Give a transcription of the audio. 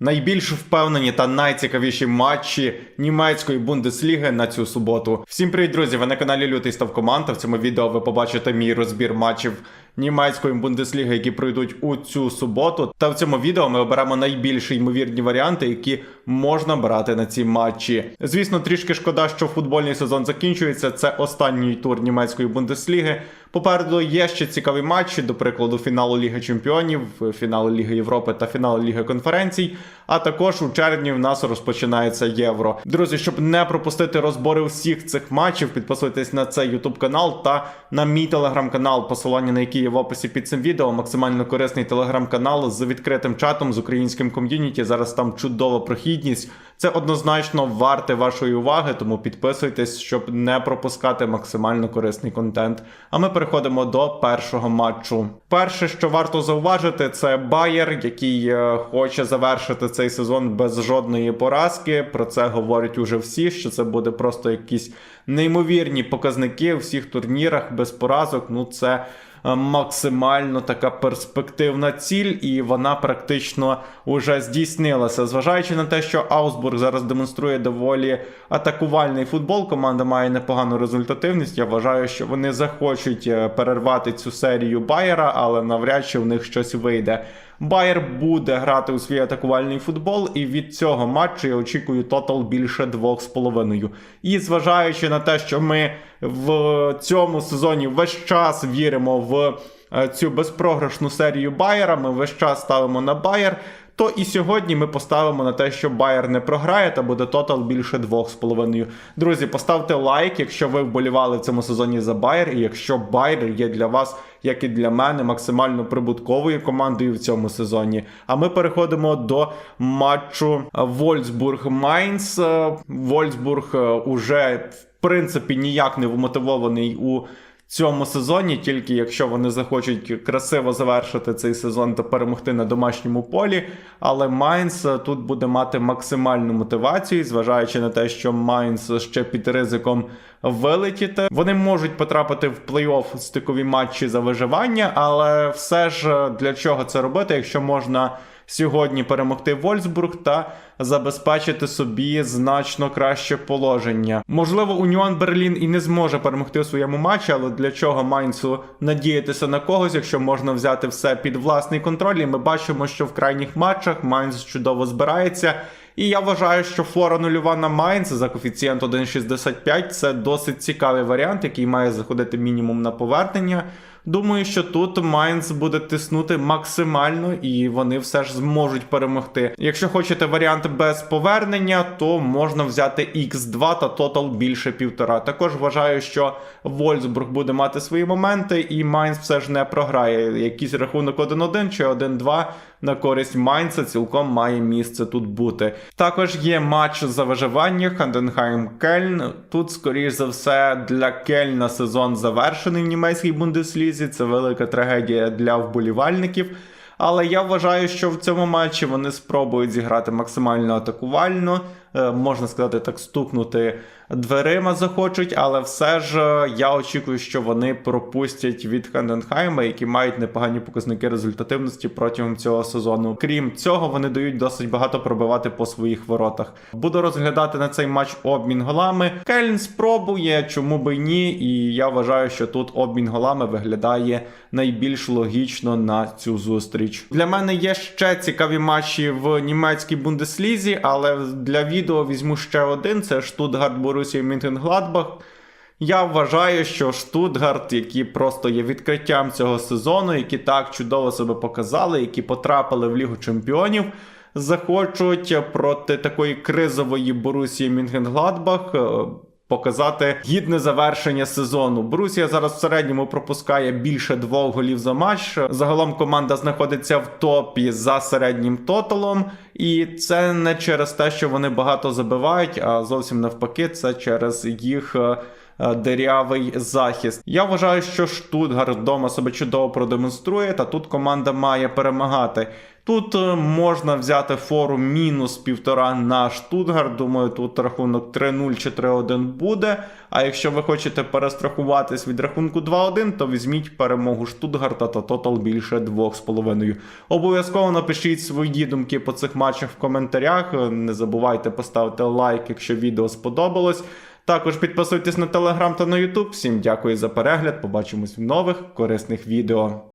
Найбільш впевнені та найцікавіші матчі німецької бундесліги на цю суботу. Всім привіт, друзі! Ви на каналі Лютий Став Команда. В цьому відео ви побачите мій розбір матчів німецької бундесліги, які пройдуть у цю суботу. Та в цьому відео ми оберемо найбільш ймовірні варіанти, які можна брати на ці матчі. Звісно, трішки шкода, що футбольний сезон закінчується. Це останній тур німецької бундесліги. Попереду є ще цікаві матчі, до прикладу, фіналу Ліги Чемпіонів, фіналу Ліги Європи та фіналу Ліги конференцій. А також у червні в нас розпочинається євро. Друзі, щоб не пропустити розбори всіх цих матчів, підписуйтесь на цей YouTube канал та на мій телеграм-канал, посилання на який є в описі під цим відео. Максимально корисний телеграм-канал з відкритим чатом з українським ком'юніті. Зараз там чудова прохідність. Це однозначно варте вашої уваги, тому підписуйтесь, щоб не пропускати максимально корисний контент. А ми переходимо до першого матчу. Перше, що варто зауважити, це Байер, який е, хоче завершити цей сезон без жодної поразки. Про це говорять уже всі, що це буде просто якісь неймовірні показники у всіх турнірах без поразок. Ну це максимально така перспективна ціль, і вона практично уже здійснилася. Зважаючи на те, що Аусбург зараз демонструє доволі атакувальний футбол, команда має непогану результативність. Я вважаю, що вони захочуть е, перервати цю серію Байера, але навряд чи в них щось вийде. Байер буде грати у свій атакувальний футбол, і від цього матчу я очікую тотал більше 2,5. І зважаючи на те, що ми в цьому сезоні весь час віримо в е, цю безпрограшну серію Байера, ми весь час ставимо на Байер. То і сьогодні ми поставимо на те, що Байер не програє, та буде тотал більше 2,5. Друзі, поставте лайк, якщо ви вболівали в цьому сезоні за Байер, і якщо Байер є для вас, як і для мене, максимально прибутковою командою в цьому сезоні. А ми переходимо до матчу. Вольсбург е, уже в принципі ніяк не вмотивований у цьому сезоні, тільки якщо вони захочуть красиво завершити цей сезон та перемогти на домашньому полі. Але Майнц е, тут буде мати максимальну мотивацію, зважаючи на те, що Майнц ще під ризиком вилетіти. Вони можуть потрапити в плей-офф стикові матчі за виживання, але все ж е, для чого це робити, якщо можна сьогодні перемогти Вольсбург та забезпечити собі значно краще положення. Можливо, Уніон Берлін і не зможе перемогти у своєму матчі, але для чого Майнцу надіятися на когось, якщо можна взяти все під власний контроль? І ми бачимо, що в крайніх матчах Майнц чудово збирається. І я вважаю, що фора нульова на Майнц за коефіцієнт 1,65 це досить цікавий варіант, який має заходити мінімум на повернення. Думаю, що тут Майнц буде тиснути максимально, і вони все ж зможуть перемогти. Якщо хочете варіант без повернення, то можна взяти X2 та тотал більше півтора. Також вважаю, що Вольсбург буде мати свої моменти, і Майнц все ж не програє. Якийсь рахунок 1-1 чи 1-2 на користь Майнца цілком має місце тут бути. Також є матч за виживання Ханденхайм Кельн. Тут, скоріш за все, для Кельна сезон завершений в німецькій бундеслізі. Це велика трагедія для вболівальників. Але я вважаю, що в цьому матчі вони спробують зіграти максимально атакувально, можна сказати, так стукнути дверима захочуть, але все ж е, я очікую, що вони пропустять від Ханденхайма, які мають непогані показники результативності протягом цього сезону. Крім цього, вони дають досить багато пробивати по своїх воротах. Буду розглядати на цей матч обмін голами. Кельн спробує, чому би ні. І я вважаю, що тут обмін голами виглядає найбільш логічно на цю зустріч. Для мене є ще цікаві матчі в німецькій бундеслізі, але для відео візьму ще один: це Штутгарт Борусія Мюнхен-Гладбах. Я вважаю, що Штутгарт, які просто є відкриттям цього сезону, які так чудово себе показали, які потрапили в Лігу Чемпіонів, захочуть проти такої кризової Борусії Мюнхен-Гладбах е, показати гідне завершення сезону. Брусія зараз в середньому пропускає більше двох голів за матч. Загалом команда знаходиться в топі за середнім тоталом, і це не через те, що вони багато забивають, а зовсім навпаки, це через їх. Е, дирявий захист. Я вважаю, що Штутгарт вдома себе чудово продемонструє, та тут команда має перемагати. Тут е, можна взяти фору мінус півтора на Штутгарт. Думаю, тут рахунок 3-0 чи 3-1 буде. А якщо ви хочете перестрахуватись від рахунку 2-1, то візьміть перемогу Штутгарта та тотал більше 2,5. Обов'язково напишіть свої думки по цих матчах в коментарях. Е, Не забувайте поставити лайк, якщо відео сподобалось. Також підписуйтесь на телеграм та на ютуб. Всім дякую за перегляд. Побачимось в нових корисних відео.